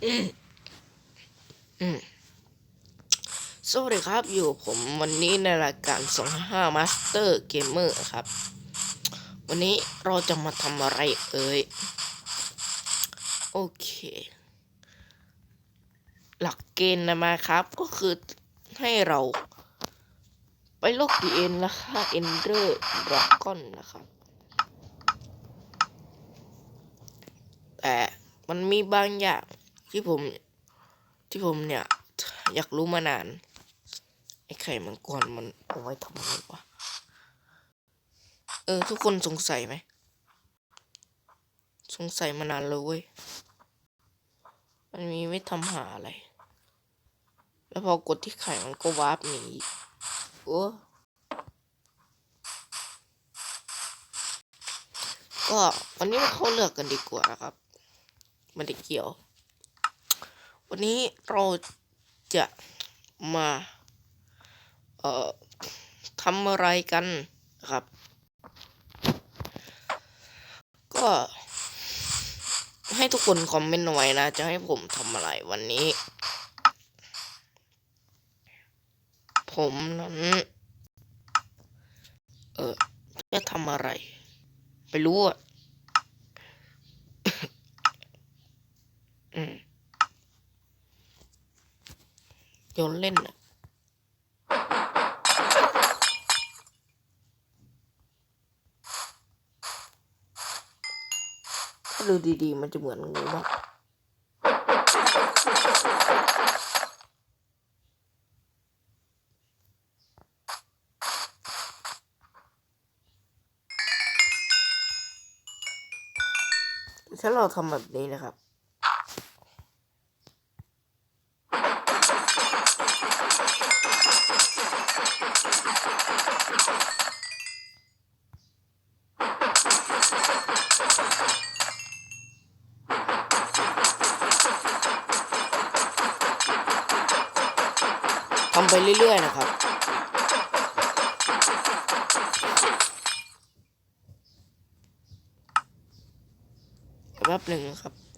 สวัสดีครับอยู่ผมวันนี้ในรายการ25 Master Gamer ครับ วันนี้เราจะมาทำอะไรเอ่ย โอเค หลักเกณฑ์นะมาครับ ก็คือให้เราไปโลกดีเอ็นและฆ่าเอนเดอร์ดราก้อนนะครับ แต่มันมีบางอย่าง ที่ผม ที่ผมเนี่ย อยากรู้มานาน ไอ้ไข่มังกรมันเอาไว้ทำอะไรวะเออ ทุกคนสงสัยไหม สงสัยมานานเลยเว้ย มันมีไว้ทำหาอะไร แล้วพอกดที่ไข่มันก็วาร์ปหนีโอ้ก็วันนี้มาเข้าเลือกกันดีกว่านะครับ มันได้เกี่ยว วันนี้เราจะมาเอ่อทำอะไรกันนะครับ ก็ให้ทุกคนคอมเมนต์เอาไว้นะ จะให้ผมทำอะไรวันนี้ ผมนั้น เออจะทำอะไร ไม่รู้อะ อืม โยนเล่นอะถ้าดูดีๆ มันจะเหมือนงูมากถ้าเราทำแบบนี้นะครับ ทำไปเรื่อย ๆ นะครับ แป๊บหนึ่งนะครับ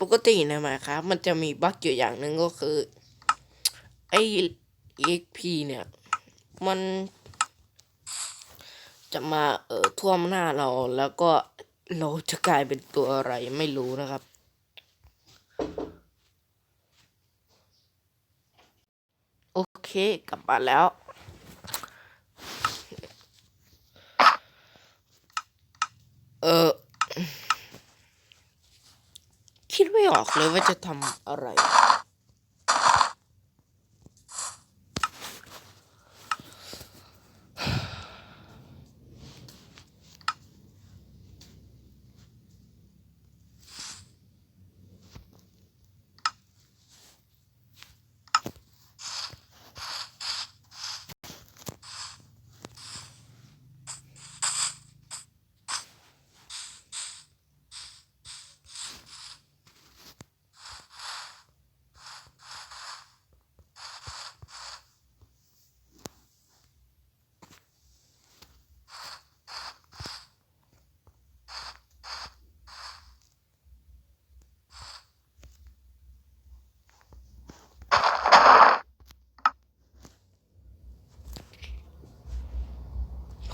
ปกตินะมาครับ มันจะมีบั๊กอยู่อย่างหนึ่งก็คือ ไอ้ EXP เนี่ย มันจะมาเอ่อท่วมหน้าเราแล้วก็เราจะกลายเป็นตัวอะไรไม่รู้นะครับ โอเคกลับมาแล้ว เออ คิดไม่ออก เลยว่าจะทำอะไร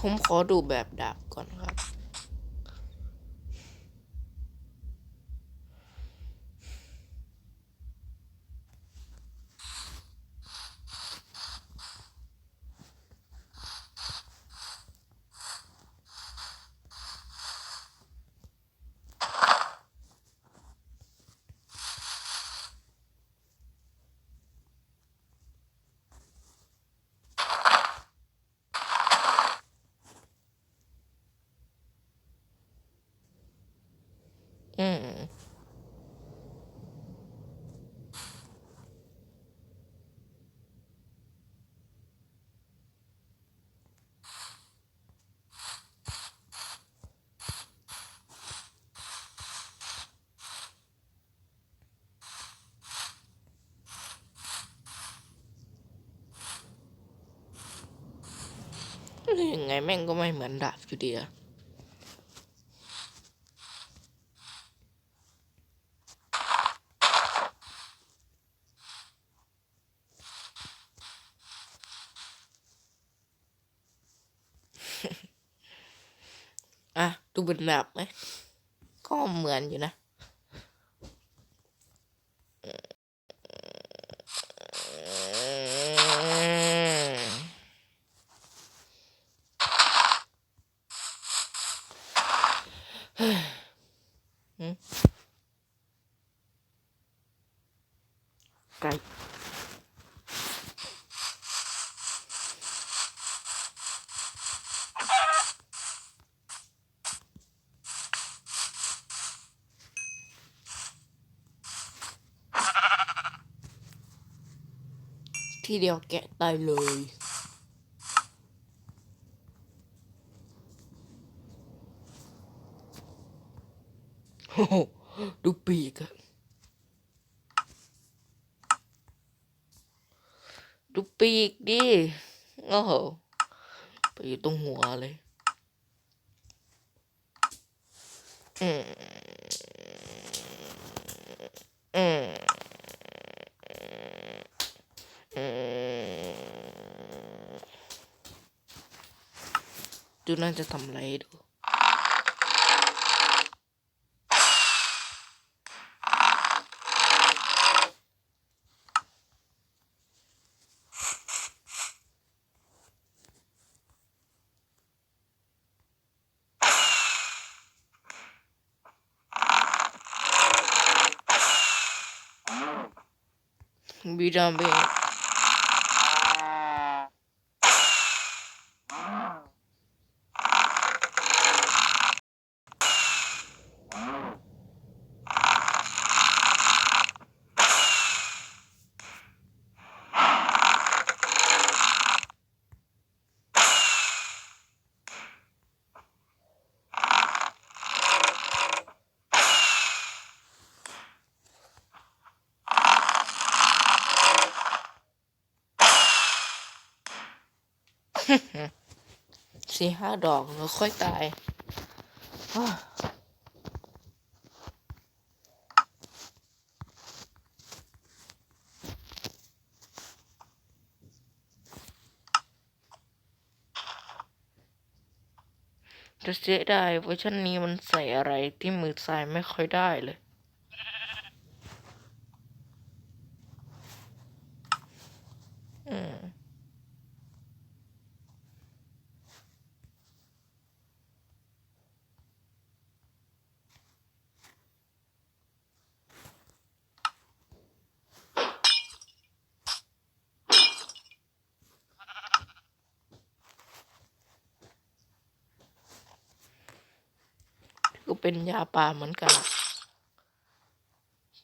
ผมขอดูแบบดาบก่อนครับ โอืมยังไงแม่งก็ไม่เหมือนดาบอยู่ดีอะ อะ ดูเป็นดาบไหมก็เหมือนอยู่นะ ทีเดียวแกะตายเลย โอ้โหดูปีกอะดูปีกดิโอ้โหไปอยู่ตรงหัวเลย อืมอืม ดูน่าจะทำอะไรดูบีดามเบ สี่ห้าดอกแล้วค่อยตายจะเสียดายเวอร์ชันนี้มันใส่อะไรที่มือซ้ายไม่ค่อยได้เลย อืม ก็ เป็นยาป่าเหมือนกัน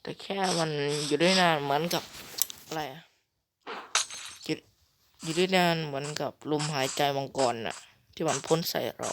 แต่แค่มันอยู่ได้นานเหมือนกับอะไรอะอยู่อยู่ได้นานเหมือนกับลมหายใจมังกรน่ะ ที่มันพ่นใส่เรา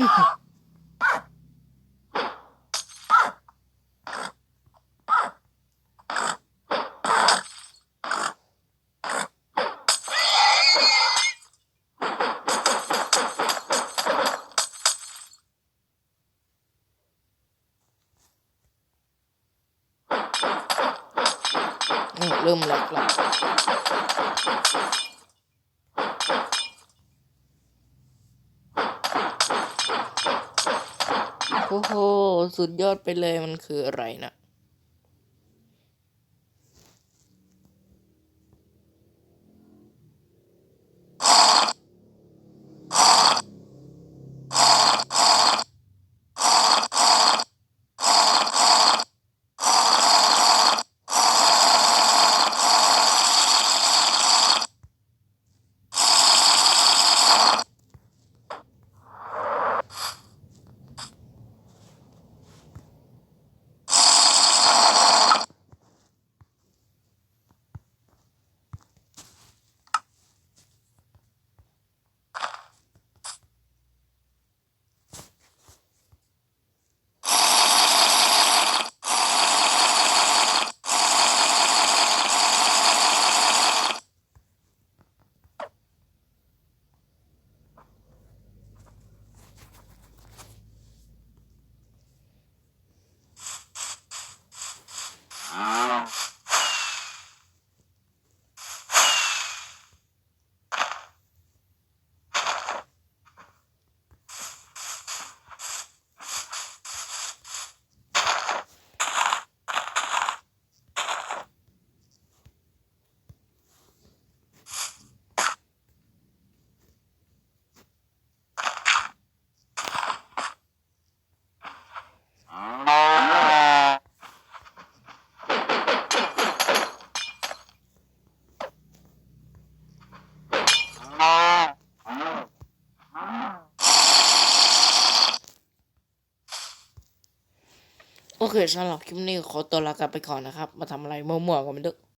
เริ่มแหลกแล้ว โอ้โห สุดยอดไปเลยมันคืออะไรนะ โอ เคสำหรับคลิปนี้ขอตัวลากันไปก่อนนะครับ มาทำอะไรมั่วๆกันไม่ได้